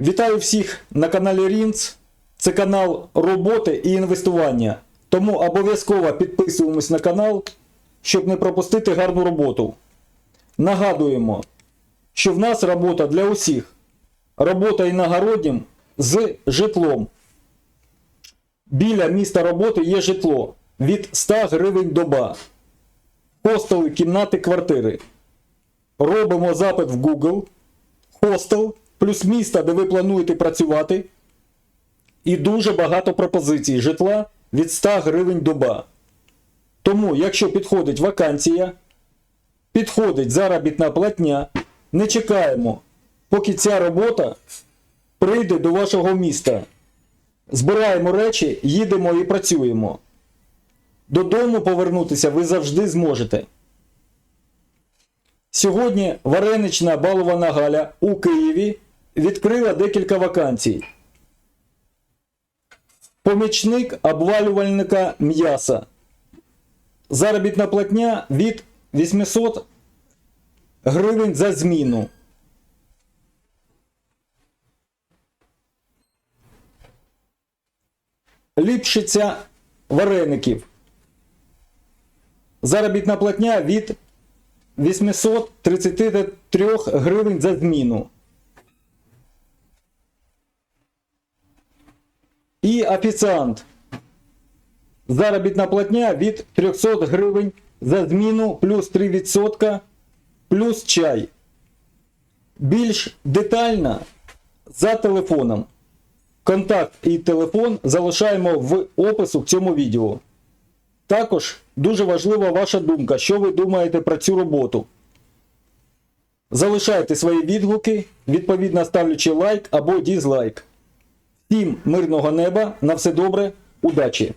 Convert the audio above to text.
Вітаю всіх на каналі Рінц. Це канал роботи і інвестування. Тому обов'язково підписуємось на канал, щоб не пропустити гарну роботу. Нагадуємо, що в нас робота для усіх. Робота іногороднім з житлом. Біля міста роботи є житло від 100 гривень доба. Хостели, кімнати, квартири. Робимо запит в Google, хостел, плюс місто, де ви плануєте працювати. І дуже багато пропозицій житла від 100 гривень доба. Тому, якщо підходить вакансія, підходить заробітна платня, не чекаємо, поки ця робота прийде до вашого міста. Збираємо речі, їдемо і працюємо. Додому повернутися ви завжди зможете. Сьогодні варенична балована Галя у Києві відкрила декілька вакансій. Помічник обвалювальника м'яса. Заробітна платня від 800 гривень за зміну. Ліпшиця вареників. Заробітна платня від 833 гривень за зміну. І офіціант. Заробітна платня від 300 гривень за зміну плюс 3% плюс чай. Більш детально за телефоном. Контакт і телефон залишаємо в опису к цьому відео. Також дуже важлива ваша думка, що ви думаєте про цю роботу. Залишайте свої відгуки, відповідно ставлячи лайк або дізлайк. Всім мирного неба, на все добре, удачі!